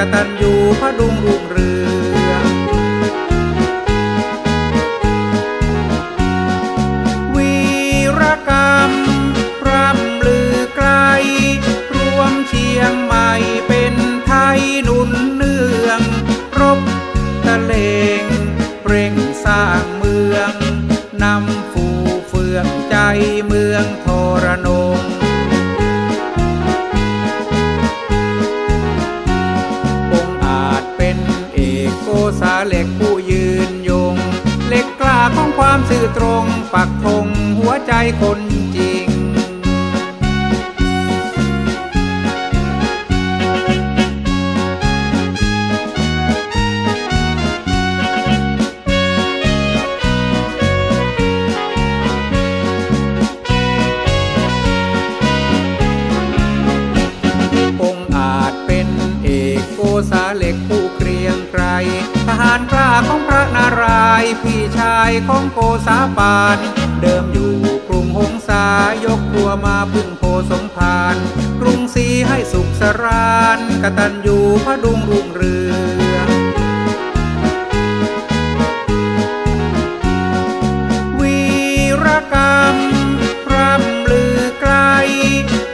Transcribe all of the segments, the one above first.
กตัญญูพระดุงรุ่งเรือง ของความสื่อตรง ปักธงหัวใจคนจายพี่ชายของโกษาปาน เดิมอยู่กรุงหงสายกครัวมาพึ่งโพสมพานกรุงศรีให้สุขสรานกตัญญูพระดุงรุ่งเรืองวีรกรรมร่ำลือไกล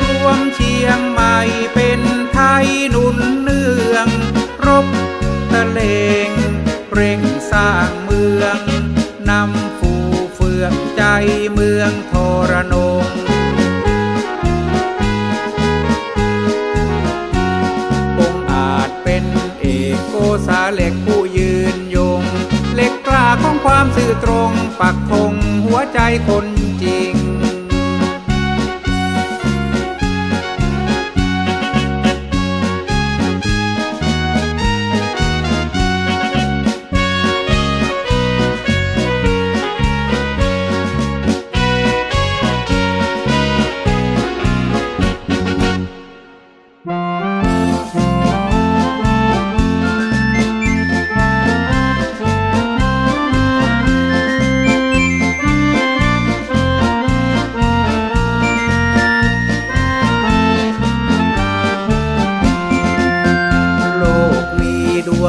รวมเชียงใหม่เป็นไทยหนุนเนือง รบตะเลงเร่ง เมืองทรนง องอาจเป็นเอกโกษาเหล็กผู้ยืนยง เหล็กกล้าของความสื่อตรง ปักธงหัวใจคนจ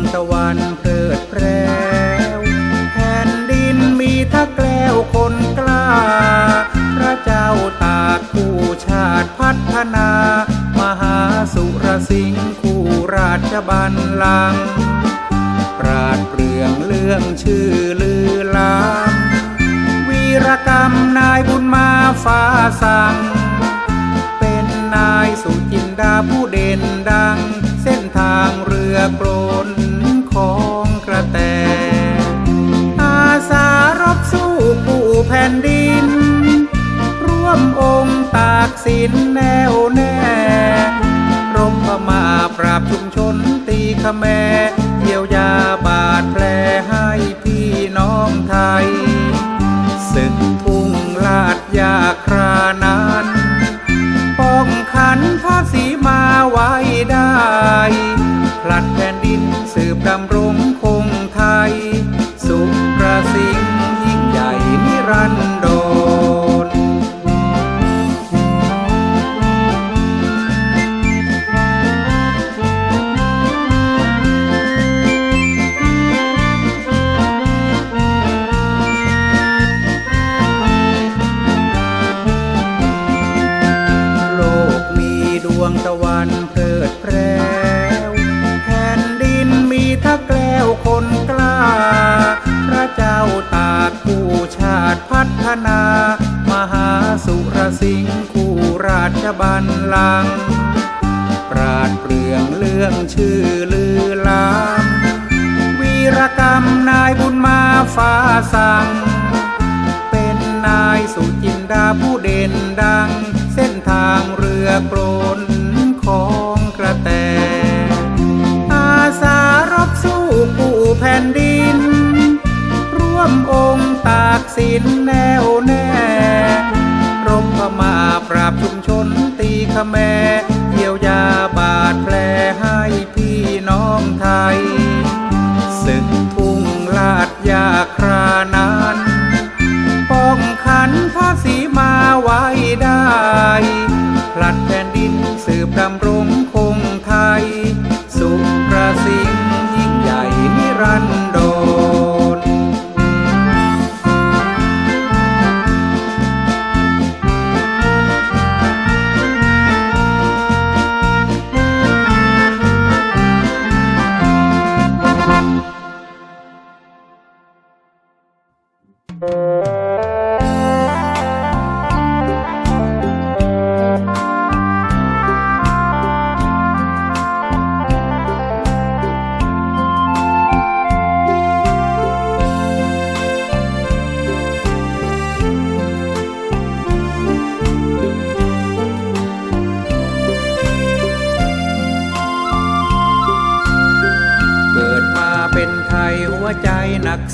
งตะวันเพลิดเพล้วแผ่นดินมีตะแกล้วคนกล้า พระเจ้าตากผู้ชาติพัฒนา มหาสุรสิงห์คู่ราชบัลลังก์ปราดเปรื่องเรื่องชื่อลือลาม วีรกรรมนายบุญมาฟ้าสั่ง เป็นนายสุจินดาผู้เด่นดัง เส้นทางเรือกลน นดิน ร่วมองค์ตากสินแน่วแน่รบพมาปราบชุมชนตีขแมเยียวยาบาดแผลให้พี่น้องไทย ศึกทุ่งลาดยาครานั้นป้องขันพระสีมาไว้ได้ผลัดแผ่นดินสืบดำรง เป็นดังเส้นทางเรือกลนของกระแต อาสารบสู้ผู้แผ่นดิน ร่วมองค์ตากสินแน่วแน่ รบพมาปราบชุมชนตีขแม สืบดำรู้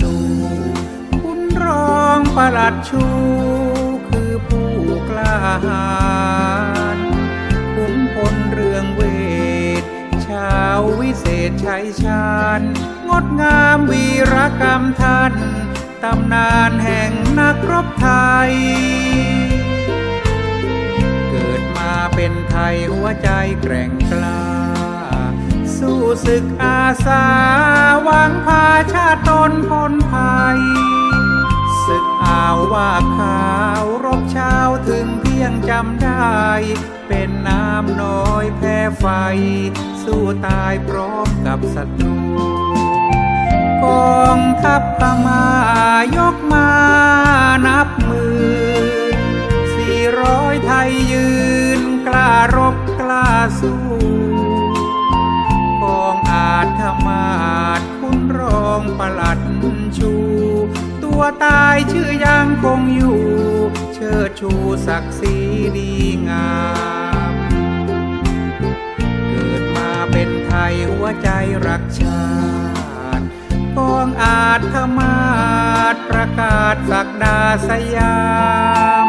สูคุณรองประหลัดชูคือผู้กล้าหาญขุนพลเรืองเวท ชาววิเศษชัยชาญ งดงามวีรกรรมท่าน ตำนานแห่งนักรบไทย เกิดมาเป็นไทยหัวใจแกร่งกล้า สู้ศึกอาสาหวังพาชาติตนพ้นภัยศึกอ่าวว่าขาวรบเช้าถึงเที่ยงจำได้ เป็นน้ำน้อยแพ้ไฟ สู้ตายพร้อมกับศัตรูกองทัพพมายกมานับมื่นสี่ร้อยไทยยืนกล้ารบกล้าสู้ องอาธมาศคุณรองประหลัดชู ตัวตายชื่อยังคงอยู่ เชิดชูศักดิ์ศรีดีงาม เกิดมาเป็นไทยหัวใจรักชาติกองอาจธมาศประกาศศักดาสยาม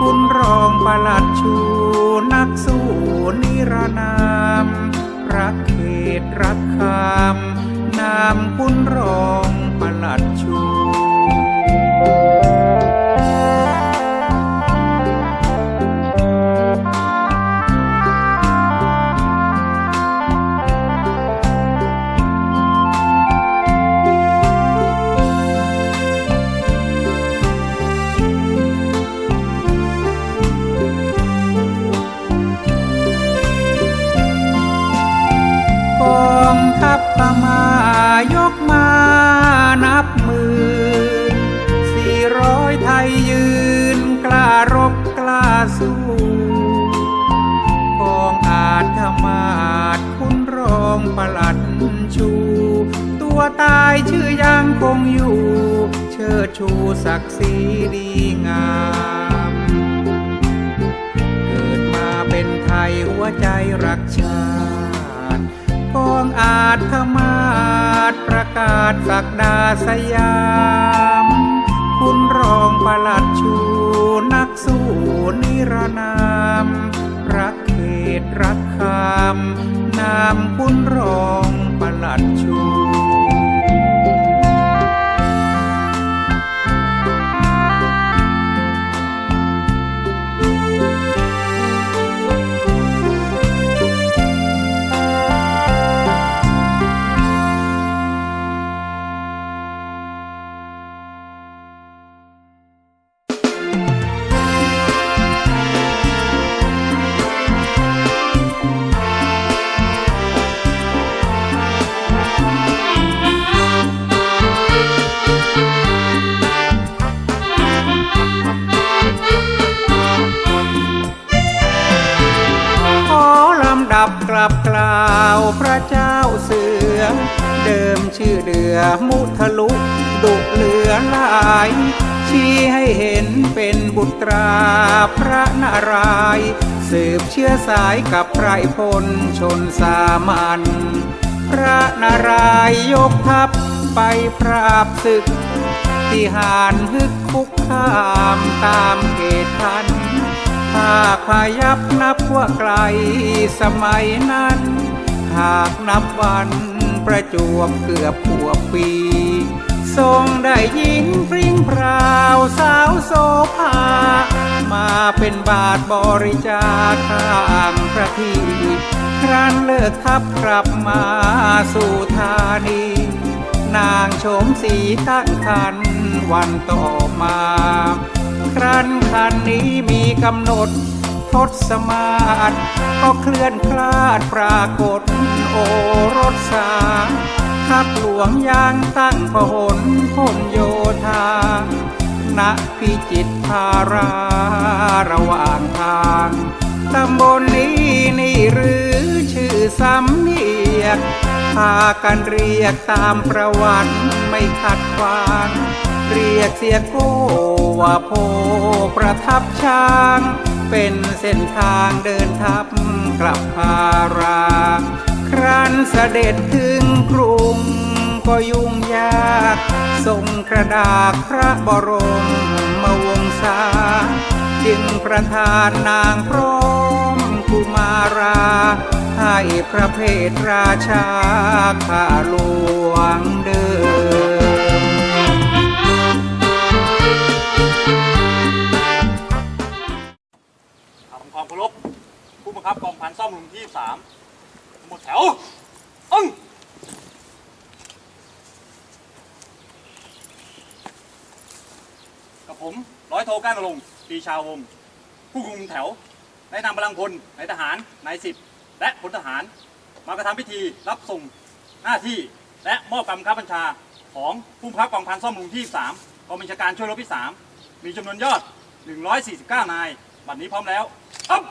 คุณรองประหลัดชูนักสู้นิรนาม รักเขตรักคำนามคุณรองประหลัดชูายชื่อยังคงอยู่ เชิดชูศักดิ์ศรีดีงาม เกิดมาเป็นไทยหัวใจรักชาติกองอาจธมาศประกาศศักดาสยาม คุณรองประหลัดชูนักสู้นิรนาม รักเขตรักคำนามคุณรองประหลัดชู ชื่อเดือมุทะลุดุเหลือหลาย ชี้ให้เห็นเป็นบุตราพระนารายสืบเชื้อสายกับไพรพลชนสามัญพระนารายยกทัพไปปราบศึกที่หานฮึกคุกคามตามเหตุพันหาพายับนับว่าไกลสมัยนั้น หากนับวัน ประจวบเกือบขวบปี ทรงได้หญิงพริ้งพราวสาวโสภามาเป็นบาทบริจาคข้างพระทีครั้นเลิกทับกลับมาสู่ธานี นางโฉมสีตั้งคันวันต่อมา ครั้นคันนี้มีกำหนดทศมาศก็เคลื่อนคลาดปรากฏ โอรสสาทัพหลวงยางตั้งพหนพลโยธาณพิจิตภาราระหว่างทางตำบลนนี้นี่หรือชื่อสำเนียกพากันเรียกตามประวัติไม่ขัดขวางเรียกเสียโกว่าโพประทับช้าง เป็นเส้นทางเดินทับกลับพารา ครั้นเสด็จถึงกรุง ก็ยุ่งยากส่งกระดาษพระบรมมาวงศาจึงประทานนางพร้อมกุมารา ให้พระเพทราชาข้าหลวงเดิมทำความเคารพผู้บังคับกองพันซ่อมบำรุงที่สาม หมดแถว อึ้งกับผมร้อยโทก้านรงปรีชาวงศ์ผู้คุมแถวได้นำกำลังพลนายทหารนายสิบและพลทหาร มากระทำพิธีรับส่งหน้าที่และมอบกำกับบัญชาของผู้บังคับกองพันซ่อมบำรุงที่สามกองบัญชาการช่วยรบที่สามีจำนวนยอด 149 นาย บัดนี้พร้อมแล้วครับ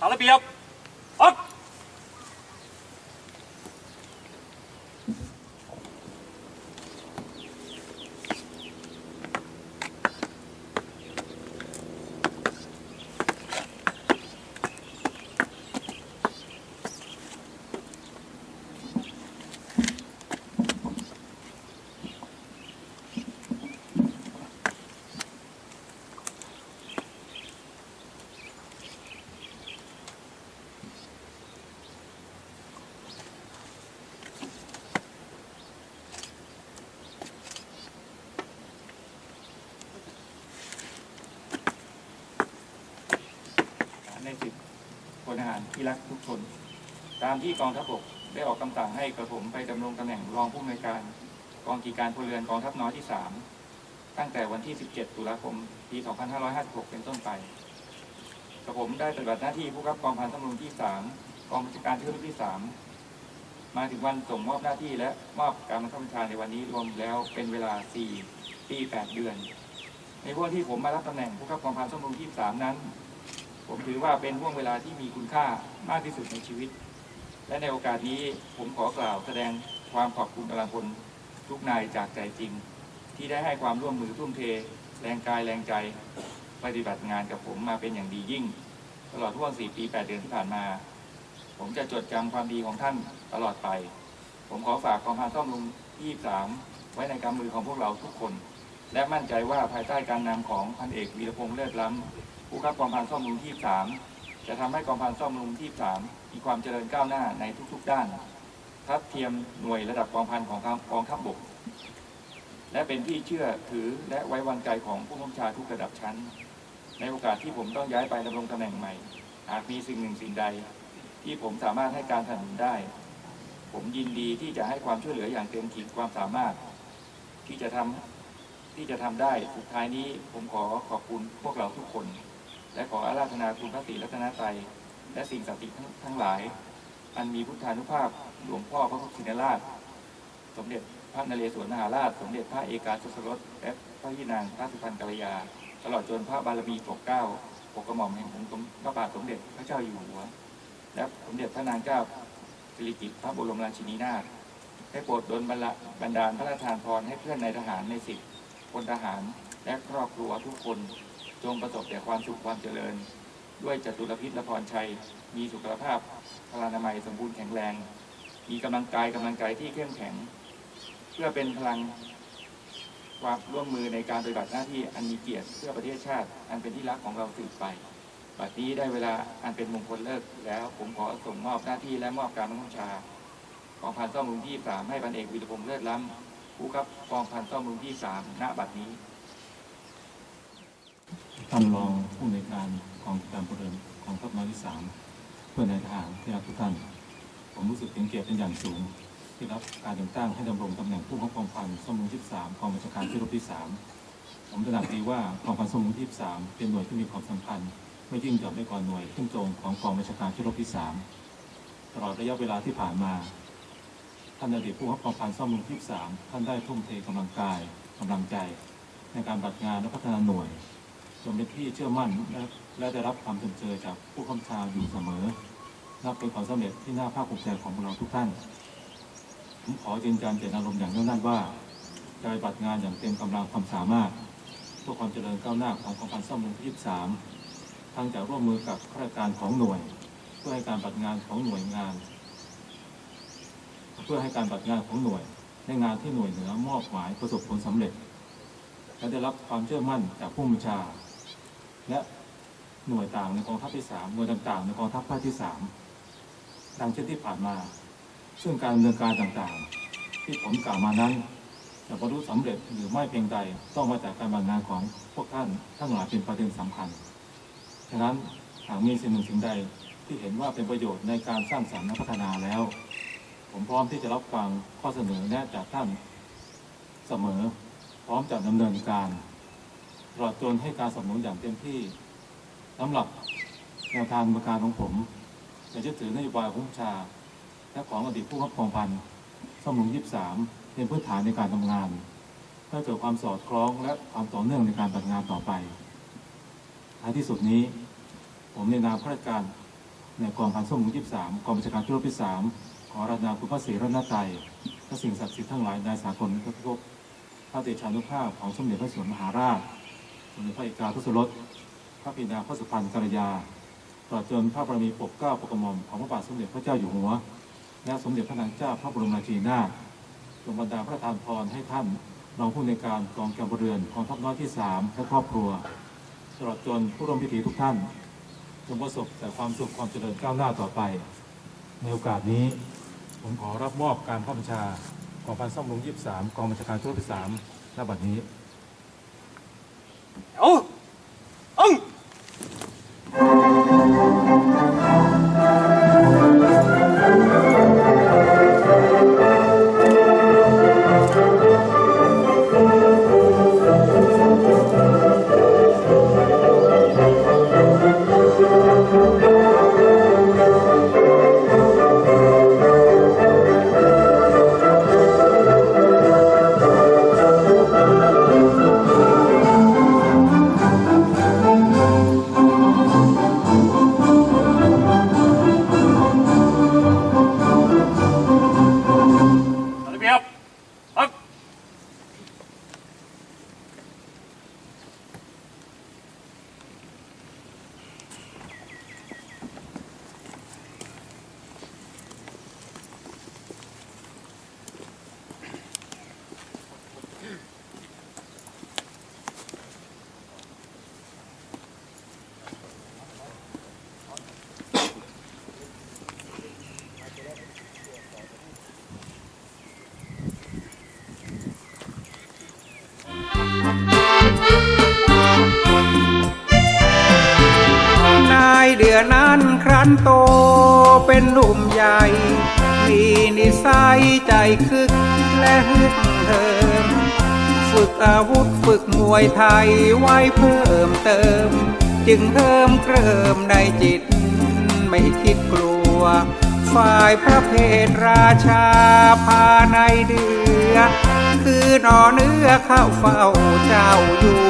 เอาระเบียบออก ในสิบพล ที่รักทุกชนตามที่กองทัพบกได้ออกคำสั่งให้กระผมไปดำรงตำแหน่งรองผู้อำนวยการกองกีการพลเรือนกองทัพน้อยที่ 3 ตั้งแต่วันที่ 17 ตุลาคม ปี 2556 เป็นต้นไป กระผมได้ปฏิบัติหน้าที่ผู้กับกองพันตำรวจที่ 3 กองบัญชาการที่ที่ 3 มาถึงวันส่งมอบหน้าที่และมอบการบังคับบัญชาในวันนี้รวมแล้วเป็นเวลา 4 ปี 8 เดือน ในวันที่ผมมารับตำแหน่งผู้กับกองพันตำรวจที่ 3 นั้น ผมถือว่าเป็นห่วงเวลาที่มีคุณค่ามากที่สุดในชีวิต และในโอกาสนี้ผมขอกล่าวแสดงความขอบคุณกำลังพลทุกนายจากใจจริง ที่ได้ให้ความร่วมมือทุ่มเท แรงกายแรงใจ ปฏิบัติงานกับผมมาเป็นอย่างดียิ่ง ตลอดทั่ว4ปี 8 เดือนที่ผ่านมา ผมจะจดจำความดีของท่านตลอดไป ผมขอฝากกองพันซ่อมลุงที่3ไว้ในกำมือของพวกเราทุกคน และมั่นใจว่าภายใต้การนำของพันเอกวีรพงษ์เลิศล้ำ ผู้ขับกองพันซ่อมรุงที่3จะทำให้กองพันซ่อมรุงที่3มีความเจริญก้าวหน้าในทุกๆด้านทัดเทียมหน่วยระดับกองพันของกองทัพบก และเป็นที่เชื่อถือและไว้วางใจของผู้บัญชาทุกระดับชั้น ในโอกาสที่ผมต้องย้ายไปดำรงตำแหน่งใหม่ หากมีสิ่งหนึ่งสิ่งใด ที่ผมสามารถให้การสนับสนุนได้ ผมยินดีที่จะให้ความช่วยเหลืออย่างเต็มขีดความสามารถ ที่จะทำที่จะทำได้ สุดท้ายนี้ผมขอขอบคุณพวกเราทุกคน และขออาราธนาคุณพระศรีรัตนตรัยและสิ่งศักดิ์สิทธิ์ทั้งหลาย อันมีพุทธานุภาพหลวงพ่อพระพุทธชินราช สมเด็จพระนเรศวรมหาราช สมเด็จพระเอกาทศรสและพระพี่นางพระสุพรรณกัลยา ตลอดจนพระบารมีปกเก้าปกกระหม่อมแห่งองค์พระบาทสมเด็จพระเจ้าอยู่หัว และสมเด็จพระนางเจ้าสิริกิติ์พระบรมราชินีนาถได้โปรดดลบัลละบันดาลพระราชทานพรให้เพื่อนในทหารในสิบพลทหารและครอบครัวทุกคน จงประสบแต่ความสุขความเจริญ ด้วยจตุรพิษละพรชัย มีสุขภาพพลานามัยสมบูรณ์แข็งแรง มีกำลังกายกำลังใจที่เข้มแข็ง เพื่อเป็นพลังความร่วมมือในการปฏิบัติหน้าที่อันมีเกียรติเพื่อประเทศชาติ อันเป็นที่รักของเราสืบไปบัดนี้ได้เวลาอันเป็นมงคลเลิกแล้ว ผมขอส่งมอบหน้าที่และมอบการบังคับชา ของพันซ่อมรุงที่สามให้พันเอกวีรพงษ์เลิศล้ำผู้ครับกองพันซ่อมรุงที่สามณบัดนี้ ท่านรองผู้ในการกองการพลเรือนของทัพน้อยที่สามเพื่อนนายทหารที่รักทุกท่าน ผมรู้สึกเป็นเกียรติเป็นอย่างสูง ที่รับการแต่งตั้งให้ดำรงตำแหน่งผู้บังคับกองพันซ่อมบำรุงที่สามกองบัญชาการที่รบที่สามผมตระหนักดีว่ากองพันซ่อมบำรุงที่สามเป็นหน่วยที่มีความสำคัญ ไม่ยิ่งหย่อนไม่ก่อนหน่วยขึ้นจงของกองบัญชาการที่รบที่สามตลอดระยะเวลาที่ผ่านมาท่านอดีตผู้ว่าการพันซ่อมบำรุงที่สามท่านได้ทุ่มเทกำลังกายกำลังใจ ในการบัตรงานและพัฒนาหน่วย จนเป็นที่เชื่อมั่นและและได้รับความชมเชยจากผู้กำชาอยู่เสมอ นับเป็นความสำเร็จที่น่าภาคภูมิใจของพวกเราทุกท่าน ผมขอยืนยันเจตนารมณ์อย่างแน่วแน่ว่าจะปฏิบัติงานอย่างเต็มกำลังความสามารถเพื่อความเจริญก้าวหน้าของกองพันซ่อมบำรุงที่23ทั้งจะร่วมมือกับข้าราชการของหน่วย เพื่อให้การปฏิบัติงานของหน่วยงาน เพื่อให้การปฏิบัติงานของหน่วยในงานที่หน่วยเหนือมอบหมายประสบผลสำเร็จและได้รับความเชื่อมั่นจากผู้บัญชา และหน่วยต่างในกองทัพที่สามหน่วยต่างๆในกองทัพภาคที่สามดังเช่นที่ผ่านมา ซึ่งการดำเนินการต่างๆ ที่ผมกล่าวมานั้นจะบรรลุสำเร็จหรือไม่เพียงใดต้องมาจากการบังงานของพวกท่านทั้งหลายเป็นประเด็นสำคัญฉะนั้นหากมีสิ่งหนึ่งสิ่งใดที่เห็นว่าเป็นประโยชน์ในการสร้างสรรค์และพัฒนาแล้ว ผมพร้อมที่จะรับฟังข้อเสนอแนะจากท่านเสมอ พร้อมจะดำเนินการ ตลอดจนให้การสนับสนุนอย่างเต็มที่สำหรับแนวทางประการของผมจะยึดถือนโยบายของชา และของอดีตผู้รับกองพันสมุนยี่สามเป็นพื้นฐานในการทำงานเพื่อเกิดความสอดคล้องและความต่อเนื่องในการปฏิงานต่อไปท้ายที่สุดนี้ ผมในนามข้าราชการในกองพันสมุนยี่สามกองบัญชาการชุรบที่สามขอราธนาคุณพระศรีรัตนตรัยและสิ่งศักดิ์สิทธิ์ทั้งหลายในสากลทุกภพพระเดชานุภาพของสมเด็จพระสุนมหาราช มเด็จพระเอกาทศรสพระปิดาพระสุพรรณกัลยาตลอดจนพระบารมีปกเกล้าปกกระหม่อมของพระบาทสมเด็จพระเจ้าอยู่หัว และสมเด็จพระนางเจ้าพระบรมราชินีนาถทรงบันดาลพระทานพรให้ท่านรองผู้ในการกองกำลังเรือนกองทัพน้อยที่สามและครอบครัว ตลอดจนผู้ร่วมพิธีทุกท่านจงประสบแต่ความสุขความเจริญก้าวหน้าต่อไป ในโอกาสนี้ ผมขอรับมอบการข้าบัญชากองพันซ่อมบำรุงยี่สามกองบัญชาการชุดที่สามณบัดนี้ เโตเป็นหนุ่มใหญ่ มีนิสัยใจคึกและฮึกเหิม ฝึกอาวุธฝึกมวยไทยไว้เพิ่มเติม จึงเพิ่มเคริมในจิต ไม่คิดกลัว ฝ่ายพระเพทราชาพาในเดือ คือนอเนื้อเข้าเฝ้าเจ้าอยู่